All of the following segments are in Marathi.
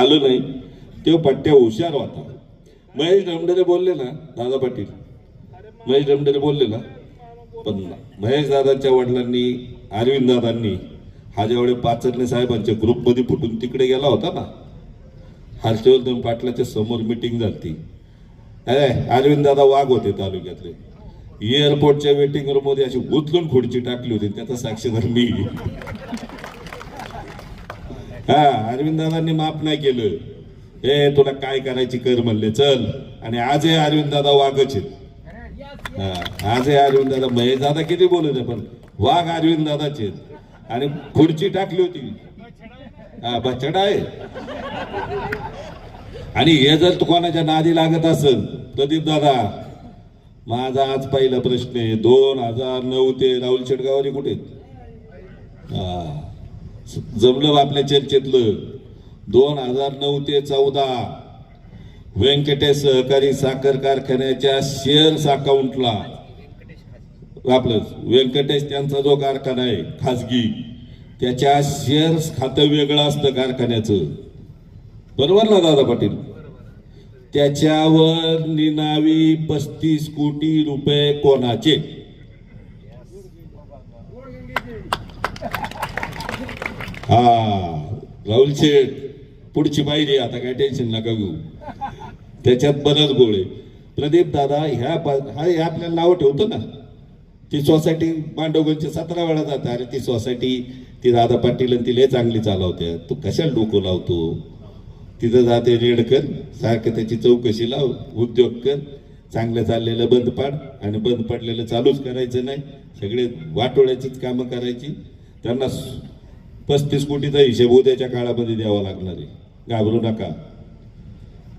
आलं नाही तो पट्ट्या हुशार होता. महेश डमडरे बोलले ना दादा पाटील. महेश डमडरे बोलले ना पण महेश दादांच्या वडिलांनी अरविंद दादांनी हा ज्यावेळी पाचरणे साहेबांच्या ग्रुपमध्ये फुटून तिकडे गेला होता ना. हर्षवर्धन पाटलाच्या समोर मिटिंग झाली अरे अरविंद दादा वाघ होते तालुक्यातले. एअरपोर्टच्या वेटिंग रूममध्ये अशी उचलून खुर्ची टाकली होती त्याचा साक्षीदार मी. हा अरविंद दादांनी माफ नाही केलं. ए तुला काय करायची कर म्हणले चल. आणि आजही अरविंद दादा वाघच आहेत. हा आजही अरविंद दादा महेश दादा किती बोलत आहे पण? वाघ अरविंद दादाचे आहेत. आणि खुर्ची टाकली होती. हा बछडा आहे. आणि हे जर तू कोणाच्या नादी लागत असेल प्रदीप दादा माझा आज पहिला प्रश्न आहे. दोन हजार नऊ ते राहुल शेटगावारी कुठे आहेत? हा. जमलं आपल्या चर्चेतलं. दोन हजार नऊ ते चौदा. व्यंकटेश सहकारी साखर कारखान्याच्या शेअर्स अकाउंटला आपलं व्यंकटेश त्यांचा जो कारखाना आहे खाजगी त्याच्या शेअर्स खातं वेगळं असतं कारखान्याचं. बरोबर ना दादा पाटील? त्याच्यावर निनावी पस्तीस कोटी रुपये कोणाचे? हा. राहुल शेठ पुढची पायरी आता काय टेन्शन नका घेऊ. त्याच्यात बरंच गोळे. प्रदीप दादा ह्या हा हे आपल्याला नावं ठेवतो ना? ती सोसायटी मांडवगंजची सतरा वेळा जाते. अरे ती सोसायटी ती दादा पाटील आणि ती लय चांगली चालवते. तू कशाला डोकं लावतो? तिथं जाते रेड कर सारखं त्याची चौकशी लाव उद्योग कर. चांगलं चाललेलं बंद पाड आणि बंद पडलेलं चालूच करायचं नाही. सगळे वाटोळ्याचीच कामं करायची. त्यांना पस्तीस कोटीचा हिशेब उद्याच्या काळामध्ये द्यावा लागणार आहे. घाबरू नका.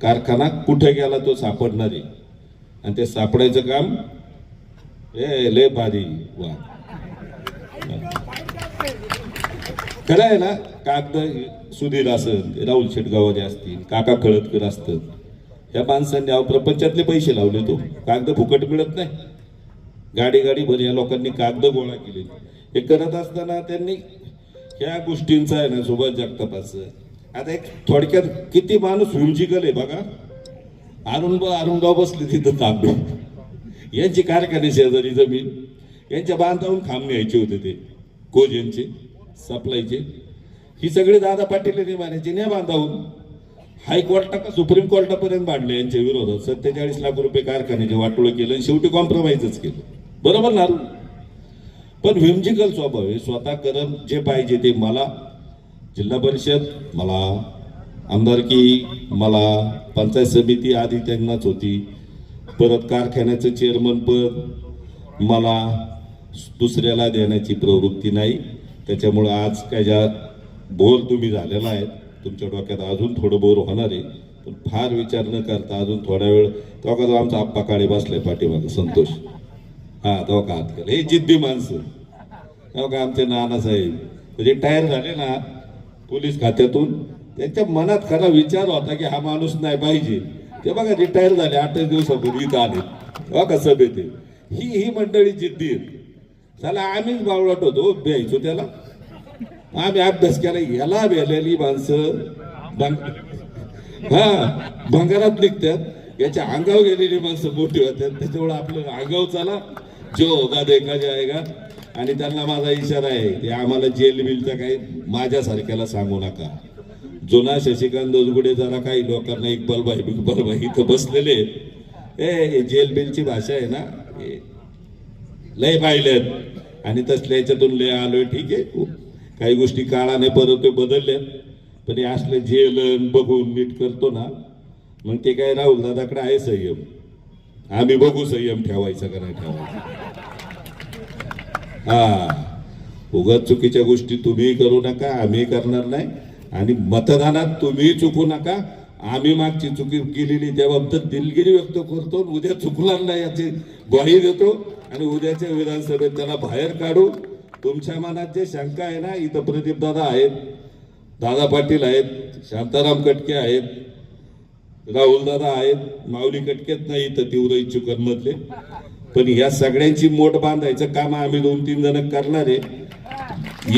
कारखाना कुठे गेला तो सापडणार आहे. आणि ते सापडायचं काम? ए लय भारी वा खरं आहे ना कागद सुधीर असेल राहुल शेटगावाने असतील काका खळदकर असतात या माणसांनी प्रपंचातले पैसे लावले तो. कागद फुकट मिळत नाही. गाडी गाडी भर या लोकांनी कागद गोळा केले हे करत असताना त्यांनी ह्या गोष्टींचा आहे ना सुभाष जगतापाचं आता एक थोडक्यात किती माणूस व्ह्युजिकल आहे बघा. अरुण अरुणगाव बसले तिथं तांबे यांची कारखाने शेजारी जमीन यांच्या बांधावून खांब न्यायचे होते ते कोज यांचे सप्लायचे. ही सगळी दादा पाटील मारायची नाही बांधावून हायकोर्टा का सुप्रीम कोर्टापर्यंत मांडले यांच्या विरोधात. सत्तेचाळीस लाख रुपये कारखान्याचे वाटोळं केलं आणि शेवटी कॉम्प्रोमाइजच केलं. बरोबर ना पण व्हिमजिकल स्वभाव आहे. स्वतः करत जे पाहिजे ते मला. जिल्हा परिषद मला. आमदारकी मला. पंचायत समिती आधी त्यांनाच होती. परत कारखान्याचं चेअरमन पद मला. दुसऱ्याला देण्याची प्रवृत्ती नाही. त्याच्यामुळं आज काय ज्या बोर तुम्ही झालेला आहे तुमच्या डोक्यात अजून थोडं बोर होणार आहे. पण फार विचार न करता अजून थोडा वेळ तो आमचा आप्पा काळे बसलाय पाठीमागं. संतोष. हा तेव्हा का हात केला. हे जिद्दी माणसं. हो का आमचे नानासाहेब रिटायर म्हणजे झाले ना पोलीस खात्यातून त्यांच्या मनात खरा विचार होता की हा माणूस नाही पाहिजे. ते बघा रिटायर झाले आठच दिवसापूर्वी इथं आले. हो का सभेत ही ही मंडळी जिद्दी आहेत चला आम्हीच बावळट होतो भ्यायचो त्याला. आम्ही अभ्यास केला याला भेलेली माणसं हा भंगारात निघतात. याच्या अंगावर गेलेली माणसं मोठी होतात. त्याच्यामुळे आपलं अंगाव चला. जो होगा देखा जाएगा. आणि त्यांना माझा इशारा आहे ते आम्हाला जेल बिलचा काही माझ्यासारख्याला सांगू नका. जुना शशिकांत दोजगुडे जरा काही लोकांना इक्बाल भाई बिकबल भाई इथं बसलेले आहेत. ए हे जेल बिलची भाषा आहे ना. लय पाहिलेत. आणि तसल्या याच्यातून लय आलोय ठीक आहे. काही गोष्टी काळाने परत बदलल्यात. पण हे असले जेल बघून नीट करतो ना मग ते काय राहुल दादाकडे आहे संयम. आम्ही बघू संयम ठेवायचा का नाही ठेवायचा. हा. उगाच चुकीच्या गोष्टी तुम्ही करू नका आम्ही करणार नाही. आणि मतदानात तुम्ही चुकू नका. आम्ही मागची चुकी केलेली त्याबाबतीत दिलगिरी व्यक्त करतो उद्या चुकणार नाही याची ग्वाही देतो. आणि उद्याच्या विधानसभेत त्याला बाहेर काढू. तुमच्या मनात जे शंका आहे ना इथं प्रदीप दादा आहेत दादा पाटील आहेत शांताराम कटके आहेत राहुल दादा आहेत माऊली कटकेत नाही इथं तीव्र इच्छुकांमधले पण या सगळ्यांची मोठ बांधायचं काम आम्ही दोन तीन जण करणार आहे.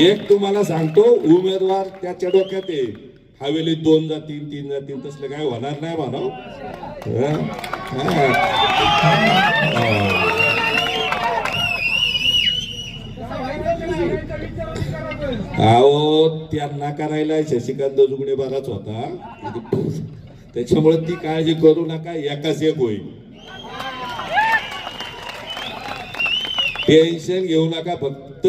एक तुम्हाला सांगतो उमेदवार त्याच्या डोक्यात आहे. हवेली दोन जातील तीन जातील तसलं काय होणार नाही म्हणा अहो त्यांना करायला शशिकांत जुगडे बराच होता. त्याच्यामुळे ती काळजी करू नका एकाच एक होईल. टेन्शन घेऊ नका फक्त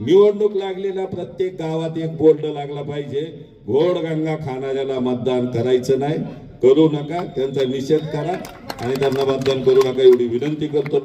निवडणूक लागली ना प्रत्येक गावात एक बोर्ड लागला पाहिजे. घोडगंगा खाणाऱ्याला मतदान करायचं नाही करू नका त्यांचा निषेध करा आणि त्यांना मतदान करू नका एवढी विनंती करतो.